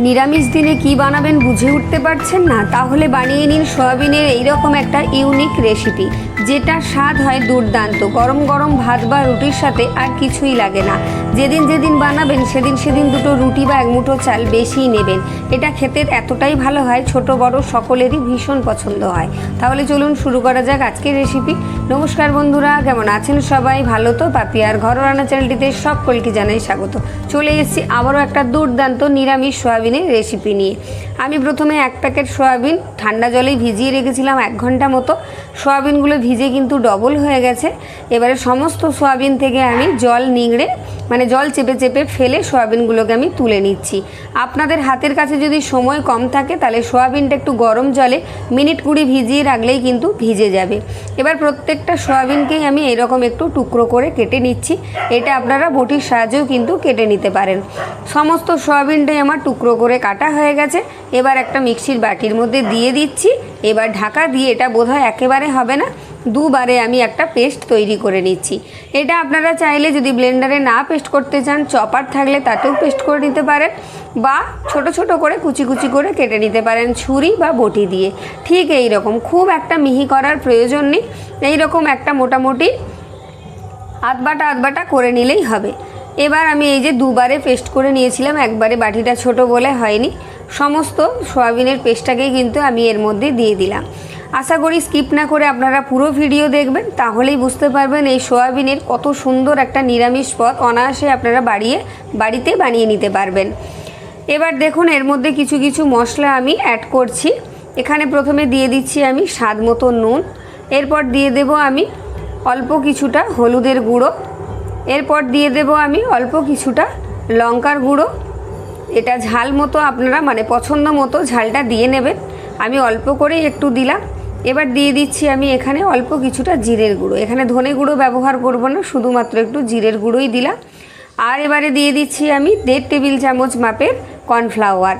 নিরামিষ দিনে কি বানাবেন বুঝে উঠতে পারছেন না? তাহলে বানিয়ে নিন সয়াবিনের এইরকম একটা ইউনিক রেসিপি। যেটার স্বাদ হয় দুর্দান্ত। গরম গরম ভাত বা রুটির সাথে আর কিছুই লাগে না। যেদিন যেদিন বানাবেন, সেদিন সেদিন দুটো রুটি বা এক মুঠো চাল বেশিই নেবেন। এটা খেতে এতটাই ভালো হয়, ছোট বড় সকলেরই ভীষণ পছন্দ হয়। তাহলে চলুন শুরু করা যাক আজকের রেসিপি নমস্কার বন্ধুরা, কেমন আছেন সবাই? ভালো তো? পাপিয়ার ঘর রান্না চ্যানেলটিতে সকলকে জানাই স্বাগত। চলে এসেছি আবারও একটা দুর্দান্ত নিরামিষ সয়াবিনের রেসিপি নিয়ে। আমি প্রথমে এক প্যাকেট সয়াবিন, ঠান্ডা জলে ভিজিয়ে রেখেছিলাম এক ঘণ্টা মতো। সয়াবিনগুলো ভিজে কিন্তু ডবল হয়ে গেছে। এবারে সমস্ত সয়াবিন থেকে আমি জল নিংড়ে মানে জল চেপে চেপে ফেলে সয়াবিনগুলোকে আমি তুলে নিচ্ছি। আপনাদের হাতের কাছে যদি সময় কম থাকে, তাহলে সয়াবিনটা একটু গরম জলে মিনিট কুড়ি ভিজিয়ে রাখলেই কিন্তু ভিজে যাবে। এবার প্রত্যেকটা সয়াবিনকেই আমি এরকম একটু টুকরো করে কেটে নিচ্ছি। এটা আপনারা বটির সাহায্যেও কিন্তু কেটে নিতে পারেন। সমস্ত সয়াবিনটাই আমার টুকরো করে কাটা হয়ে গেছে। এবার একটা মিক্সির বাটির মধ্যে দিয়ে দিচ্ছি। এবার ঢাকা দিয়ে এটা বোধহয় একেবারে হবে না, দুবারে আমি একটা পেস্ট তৈরি করে নিচ্ছি। এটা আপনারা চাইলে যদি ব্লেন্ডারে না পেস্ট করতে চান, চপার থাকলে তাতেও পেস্ট করে নিতে পারেন বা ছোট ছোট করে কুচি কুচি করে কেটে নিতে পারেন ছুরি বা বটি দিয়ে। ঠিক এই রকম, খুব একটা মিহি করার প্রয়োজন নেই, এই রকম একটা মোটামুটি আধবাটা আধবাটা করে নিলেই হবে। এবার আমি এই যে দুবারে পেস্ট করে নিয়েছিলাম, একবারে বাটিটা ছোট বলে হয়নি। সমস্ত সয়াবিনের পেস্টটাকেই কিন্তু আমি এর মধ্যে দিয়ে দিলাম। আশা করি স্কিপ না করে আপনারা পুরো ভিডিও দেখবেন, তাহলেই বুঝতে পারবেন এই সয়াবিনের কত সুন্দর একটা নিরামিষ পদ অনায়াসে আপনারা বাড়িয়ে, বাড়িতে বানিয়ে নিতে পারবেন। এবার দেখুন, এর মধ্যে কিছু কিছু মশলা আমি অ্যাড করছি। এখানে প্রথমে দিয়ে দিচ্ছি আমি স্বাদ মতো নুন। এরপর দিয়ে দেব আমি অল্প কিছুটা হলুদের গুঁড়ো। এরপর দিয়ে দেব আমি অল্প কিছুটা লঙ্কার গুঁড়ো। এটা ঝাল মতো আপনারা মানে পছন্দ মতো ঝালটা দিয়ে নেবেন। আমি অল্প করেই একটু দিলাম। এবার দিয়ে দিচ্ছি আমি এখানে অল্প কিছুটা জিরের গুঁড়ো। এখানে ধনে গুঁড়ো ব্যবহার করব না, শুধুমাত্র একটু জিরের গুঁড়োই দিলাম। আর এবারে দিয়ে দিচ্ছি আমি দেড় টেবিল চামচ মাপের কর্নফ্লাওয়ার।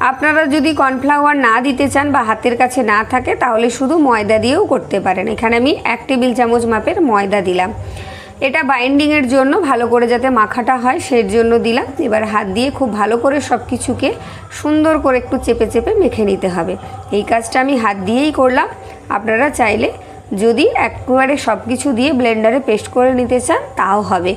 আপনারা যদি কর্নফ্লাওয়ার না দিতে চান বা হাতের কাছে না থাকে, তাহলে শুধু ময়দা দিয়েও করতে পারেন। এখানে আমি এক টেবিল চামচ মাপের ময়দা দিলাম। এটা বাইন্ডিংয়ের জন্য ভালো করে যাতে মাখাটা হয়, সেই জন্য দিলাম। এবার হাত দিয়ে খুব ভালো করে সব কিছুকে সুন্দর করে একটু চেপে চেপে মেখে নিতে হবে। এই কাজটা আমি হাত দিয়েই করলাম। আপনারা চাইলে যদি একবারে সব কিছু দিয়ে ব্লেন্ডারে পেস্ট করে নিতে চান, তাও হবে।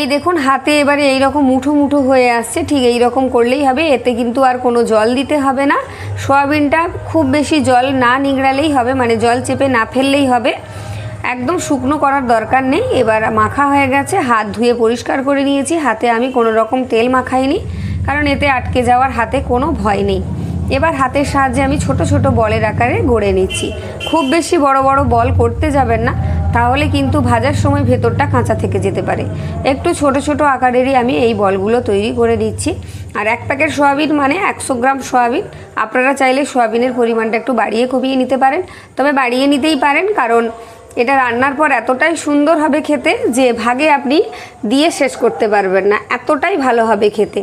এই দেখুন, হাতে এবারে এই রকম মুঠো মুঠো হয়ে আসছে। ঠিক এই রকম করলেই হবে। এতে কিন্তু আর কোনো জল দিতে হবে না। সয়াবিনটা খুব বেশি জল না নিংড়ালেই হবে মানে জল চেপে না ফেললেই হবে। একদম শুকনো করার দরকার নেই। এবার মাখা হয়ে গেছে, হাত ধুয়ে পরিষ্কার করে নিয়েছি। হাতে আমি কোনো রকম তেল মাখাইনি, কারণ এতে আটকে যাওয়ার হাতে কোনো ভয় নেই। এবার হাতের সাহায্যে আমি ছোট ছোট বলের আকারে গড়ে নিচ্ছি। খুব বেশি বড় বড় বল করতে যাবেন না, তাহলে কিন্তু ভাজার সময় ভেতরটা কাঁচা থেকে যেতে পারে। একটু ছোট ছোট আকারেরই আমি এই বলগুলো তৈরি করে দিচ্ছি। আর এক প্যাকেট সোয়াবিন মানে একশো গ্রাম সোয়াবিন। আপনারা চাইলে সোয়াবিনের পরিমাণটা একটু বাড়িয়ে কমিয়ে নিতে পারেন, তবে বাড়িয়ে নিতেই পারেন, কারণ এটা রান্নার পর এতটাই সুন্দর হবে খেতে যে ভাগে আপনি দিয়ে শেষ করতে পারবেন না। এতটাই ভালো হবে খেতে।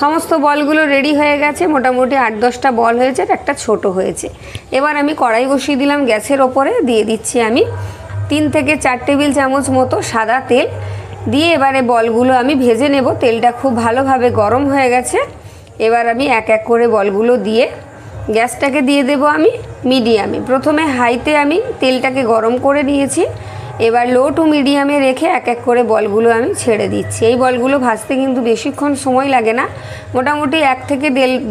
সমস্ত বলগুলো রেডি হয়ে গেছে, মোটামুটি আট দশটা বল হয়েছে, আর একটা ছোট হয়েছে। এবার আমি কড়াই বসিয়ে দিলাম গ্যাসের ওপরে, দিয়ে দিচ্ছি আমি তিন থেকে চার টেবিল চামচ মতো সাদা তেল। দিয়ে এবারে বলগুলো আমি ভেজে নেব। তেলটা খুব ভালোভাবে গরম হয়ে গেছে। এবার আমি এক এক করে বলগুলো দিয়ে গ্যাসটাকে দিয়ে দেব আমি। মিডিয়ামে। প্রথমে হাইতে আমি তেলটাকে গরম করে নিয়েছি। এবার লো টু মিডিয়ামে রেখে এক এক করে বলগুলো আমি ছেড়ে দিচ্ছি। এই বলগুলো ভাজতে কিন্তু বেশিক্ষণ সময় লাগে না। মোটামুটি এক থেকে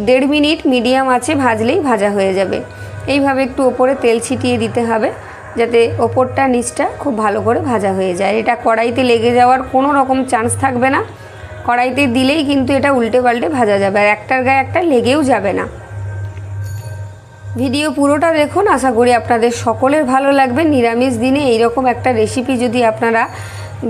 দেড় মিনিট মিডিয়াম আছে ভাজলেই ভাজা হয়ে যাবে। এইভাবে একটু ওপরে তেল ছিটিয়ে দিতে হবে যাতে ওপরটা নিচটা খুব ভালো করে ভাজা হয়ে যায়। এটা কড়াইতে লেগে যাওয়ার কোনো রকম চান্স থাকবে না। কড়াইতে দিলেই কিন্তু এটা উল্টে পাল্টে ভাজা যাবে। আর একটার গায়ে একটা লেগেও যাবে না। ভিডিও পুরোটা দেখুন। আশা করি আপনাদের সকলের ভালো লাগবে। নিরামিষ দিনে এইরকম একটা রেসিপি যদি আপনারা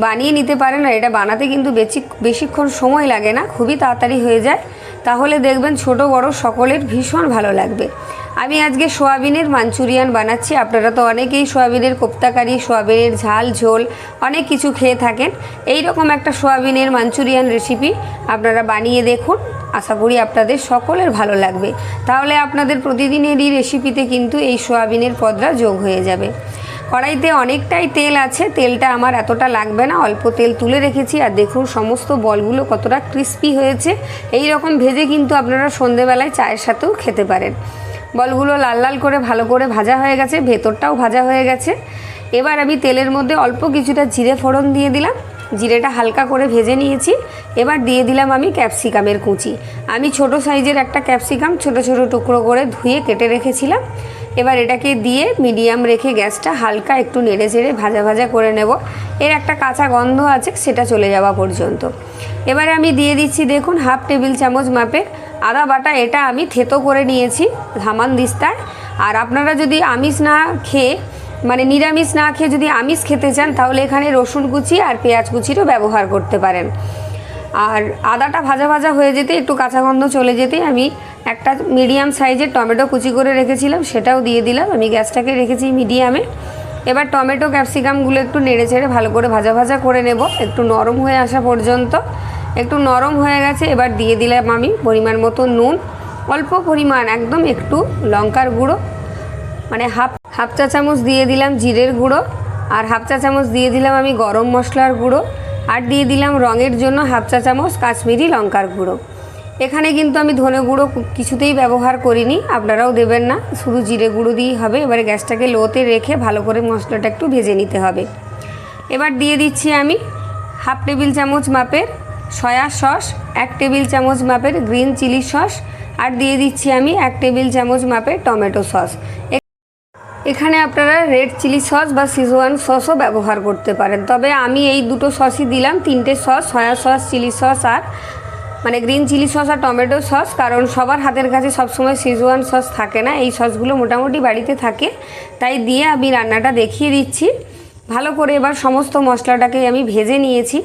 বানিয়ে নিতে পারেন, আর এটা বানাতে কিন্তু বেশি বেশিক্ষণ সময় লাগে না, খুবই তাড়াতাড়ি হয়ে যায়। তাহলে দেখবেন ছোট বড় সকলের ভীষণ ভালো লাগবে। আমি আজকে সোয়াবিনের মাঞ্চুরিয়ান বানাচ্ছি। আপনারা তো অনেকেই সোয়াবিনের কোপ্তাকারি, সোয়াবিনের ঝাল, ঝোল, অনেক কিছু খেয়ে থাকেন। এই রকম একটা সোয়াবিনের মাঞ্চুরিয়ান রেসিপি আপনারা বানিয়ে দেখুন। আশা করি আপনাদের সকলের ভালো লাগবে। তাহলে আপনাদের প্রতিদিনেরই রেসিপিতে কিন্তু এই সোয়াবিনের পদরা যোগ হয়ে যাবে। কড়াইতে অনেকটাই তেল আছে। তেলটা আমার এতটা লাগবে না। অল্প তেল তুলে রেখেছি। আর দেখুন, সমস্ত বলগুলো কতটা ক্রিস্পি হয়েছে। এই রকম ভেজে কিন্তু আপনারা সন্ধেবেলায় চায়ের সাথেও খেতে পারেন। বলগুলো লাল লাল করে ভালো করে ভাজা হয়ে গেছে, ভেতরটাও ভাজা হয়ে গেছে। এবার আমি তেলের মধ্যে অল্প কিছুটা জিরে ফোড়ন দিয়ে দিলাম। জিরেটা হালকা করে ভেজে নিয়েছি। এবার দিয়ে দিলাম আমি ক্যাপসিকামের কুচি। আমি ছোট সাইজের একটা ক্যাপসিকাম ছোট ছোট টুকরো করে ধুয়ে কেটে রেখেছিলাম। এবার এটাকে দিয়ে মিডিয়াম রেখে গ্যাসটা হালকা একটু নেড়ে চেড়ে ভাজা ভাজা করে নেব। এর একটা কাঁচা গন্ধ আছে, সেটা চলে যাওয়া পর্যন্ত। এবারে আমি দিয়ে দিচ্ছি, দেখুন, হাফ টেবিল চামচ মাপের আদা বাটা, এটা আমি থেতো করে নিয়েছি ধামান দিস্তায়। আর আপনারা যদি আমিষ না খেয়ে মানে নিরামিষ না খেয়ে যদি আমিষ খেতে চান, তাহলে এখানে রসুন কুচি আর পেঁয়াজ কুচিরও ব্যবহার করতে পারেন। আর আদাটা ভাজা ভাজা হয়ে যেতে একটু কাঁচা গন্ধ চলে যেতে আমি একটা মিডিয়াম সাইজের টমেটো কুচি করে রেখেছিলাম, সেটাও দিয়ে দিলাম। আমি গ্যাসটাকে রেখেছি মিডিয়ামে এবার টমেটো ক্যাপসিকামগুলো একটু নেড়ে ছেড়ে ভালো করে ভাজা ভাজা করে নেব। একটু নরম হয়ে আসা পর্যন্ত। একটু নরম হয়ে গেছে, এবার দিয়ে দিলাম আমি পরিমাণ মতো নুন। অল্প পরিমাণ, একদম একটু লঙ্কার গুঁড়ো। মানে হাফ হাফ চা চামচ দিয়ে দিলাম জিরের গুঁড়ো। আর হাফ চা চামচ দিয়ে দিলাম আমি গরম মশলার গুঁড়ো। আর দিয়ে দিলাম রঙের জন্য হাফ চা চামচ কাশ্মীরি লঙ্কার গুঁড়ো। এখানে কিন্তু আমি ধনে গুঁড়ো কিছুতেই ব্যবহার করিনি, আপনারাও দেবেন না। শুধু জিরে গুঁড়ো দিয়েই হবে, এবারে গ্যাসটাকে লোতে রেখে ভালো করে মশলাটা একটু ভেজে নিতে হবে। এবার দিয়ে দিচ্ছি আমি হাফ টেবিল চামচ মাপের সয়া সস, এক টেবিল চামচ মাপের গ্রিন চিলি সস, আর দিয়ে দিচ্ছি আমি এক টেবিল চামচ মাপের টমেটো সস। এখানে আপনারা রেড চিলি সস বা সিজওয়ান সসও ব্যবহার করতে পারেন। তবে আমি এই দুটো সসই দিলাম, তিনটে sauce soya sauce chilli sauce আর মানে গ্রিন চিলি সস আর টমেটো সস কারণ সবার হাতের কাছে সবসময় সিজওয়ান সস থাকে না, এই সসগুলো মোটামুটি বাড়িতে থাকে। তাই দিয়ে আমি রান্নাটা দেখিয়ে দিচ্ছি। ভালো করে এবার সমস্ত মশলাটাকে আমি ভেজে নিয়েছি।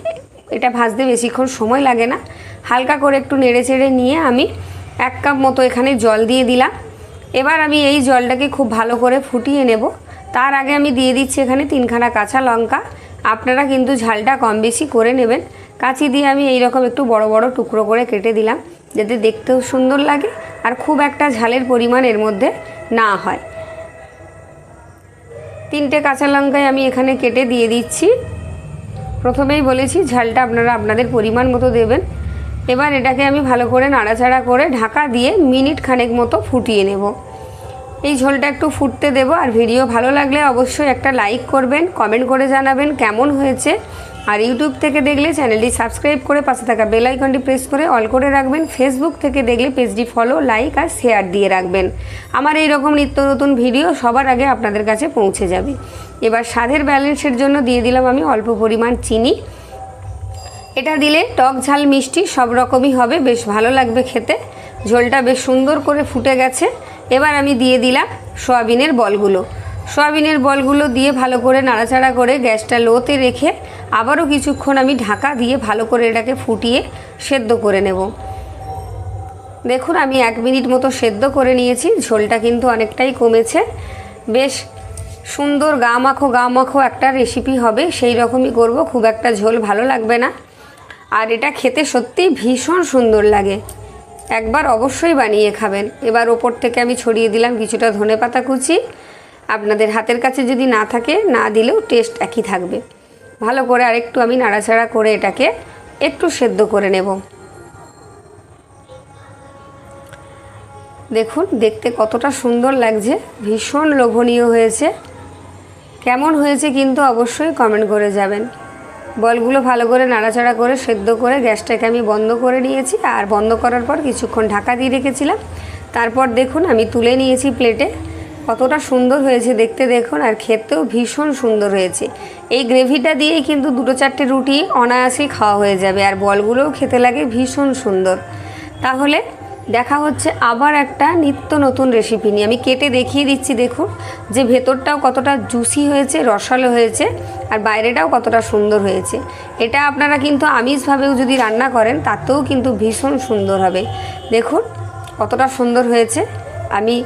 এটা ভাজতে বেশিক্ষণ সময় লাগে না। হালকা করে একটু নেড়ে চেড়ে নিয়ে আমি এক কাপ মতো এখানে জল দিয়ে দিলাম। এবার আমি এই জলটাকে খুব ভালো করে ফুটিয়ে নেব। তার আগে আমি দিয়ে দিচ্ছি এখানে তিনখানা কাঁচা লঙ্কা। আপনারা কিন্তু ঝালটা কম বেশি করে নেবেন। কাঁচি দিয়ে আমি এই রকম একটু বড় বড় টুকরো করে কেটে দিলাম, যাতে দেখতেও সুন্দর লাগে আর খুব একটা ঝালের পরিমাণ এর মধ্যে না হয়। তিনটে কাঁচা লঙ্কায় আমি এখানে কেটে দিয়ে দিচ্ছি। প্রথমেই বলেছি ঝালটা আপনারা আপনাদের পরিমাণ মতো দেবেন। এবার এটাকে আমি ভালো করে নাড়াচাড়া করে ঢাকা দিয়ে মিনিট খানেক মতো ফুটিয়ে নেব। এই ঝোলটা একটু ফুটতে দেবো আর ভিডিও ভালো লাগলে অবশ্যই একটা লাইক করবেন, কমেন্ট করে জানাবেন কেমন হয়েছে। আর ইউটিউব থেকে দেখলে চ্যানেলটি সাবস্ক্রাইব করে পাশে থাকা বেল আইকনটি প্রেস করে অল করে রাখবেন। ফেসবুক থেকে দেখলে পেজটি ফলো, লাইক আর শেয়ার দিয়ে রাখবেন। আমার এই রকম নিত্য নতুন ভিডিও সবার আগে আপনাদের কাছে পৌঁছে যাবে। এবার স্বাদের ব্যালেন্সের জন্য দিয়ে দিলাম আমি অল্প পরিমাণ চিনি। এটা দিলে টক ঝাল মিষ্টি সব রকমই হবে, বেশ ভালো লাগবে খেতে। ঝোলটা বেশ সুন্দর করে ফুটে গেছে। এবার আমি দিয়ে দিলাম সয়াবিনের বলগুলো। সয়াবিনের বলগুলো দিয়ে ভালো করে নাড়াচাড়া করে গ্যাসটা লোতে রেখে আবারও কিছুক্ষণ আমি ঢাকা দিয়ে ভালো করে এটাকে ফুটিয়ে সেদ্ধ করে নেব। দেখুন, আমি এক মিনিট মতো সেদ্ধ করে নিয়েছি। ঝোলটা কিন্তু অনেকটাই কমেছে। বেশ সুন্দর গা মাখো গা মাখো একটা রেসিপি হবে। সেই রকমই করব। খুব একটা ঝোল ভালো লাগবে না। আর এটা খেতে সত্যিই ভীষণ সুন্দর লাগে। একবার অবশ্যই বানিয়ে খাবেন। এবার ওপর থেকে আমি ছড়িয়ে দিলাম কিছুটা ধনে পাতা কুচি। আপনাদের হাতের কাছে যদি না থাকে, না দিলেও টেস্ট একই থাকবে। ভালো করে আরেকটু আমি নাড়াচাড়া করে এটাকে একটু সেদ্ধ করে নেব। দেখুন, দেখতে কতটা সুন্দর লাগছে। ভীষণ লোভনীয় হয়েছে। কেমন হয়েছে কিন্তু অবশ্যই কমেন্ট করে যাবেন। বলগুলো ভালো করে নাড়াচাড়া করে সেদ্ধ করে গ্যাসটাকে আমি বন্ধ করে নিয়েছি আর বন্ধ করার পর কিছুক্ষণ ঢাকা দিয়ে রেখেছিলাম। তারপর দেখুন আমি তুলে নিয়েছি প্লেটে। কতটা সুন্দর হয়েছে দেখতে দেখুন আর খেতেও ভীষণ সুন্দর হয়েছে। এই গ্রেভিটা দিয়েই কিন্তু দুটো চারটে রুটি অনায়াসেই খাওয়া হয়ে যাবে আর বলগুলোও খেতে লাগে ভীষণ সুন্দর। তাহলে দেখা হচ্ছে আবার একটা নিত্য নতুন রেসিপি নিয়ে। আমি কেটে দেখিয়ে দিচ্ছি, দেখুন, যে ভেতরটাও কতটা জুসি হয়েছে, রসালো হয়েছে, আর বাইরেটাও কতটা সুন্দর হয়েছে। এটা আপনারা কিন্তু আমিষভাবেও যদি রান্না করেন, তাতেও কিন্তু ভীষণ সুন্দর হবে। দেখুন, কতটা সুন্দর হয়েছে। আমি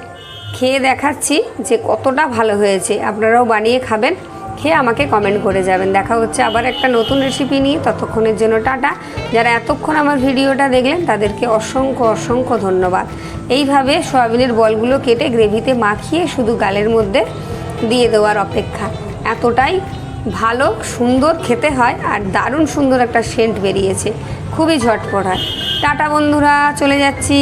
খেয়ে দেখাচ্ছি যে কতটা ভালো হয়েছে। আপনারাও বানিয়ে খাবেন। খেয়ে আমাকে কমেন্ট করে যাবেন। দেখা হচ্ছে আবার একটা নতুন রেসিপি নিয়ে। ততক্ষণের জন্য টাটা। যারা এতক্ষণ আমার ভিডিওটা দেখলেন, তাদেরকে অসংখ্য অসংখ্য ধন্যবাদ। এইভাবে সয়াবিনের বলগুলো কেটে গ্রেভিতে মাখিয়ে শুধু গালের মধ্যে দিয়ে দেওয়ার অপেক্ষা। এতটাই ভালো, সুন্দর খেতে হয় আর দারুণ সুন্দর একটা সেন্ট বেরিয়েছে। খুবই ঝটপট হয়। টাটা বন্ধুরা, চলে যাচ্ছি।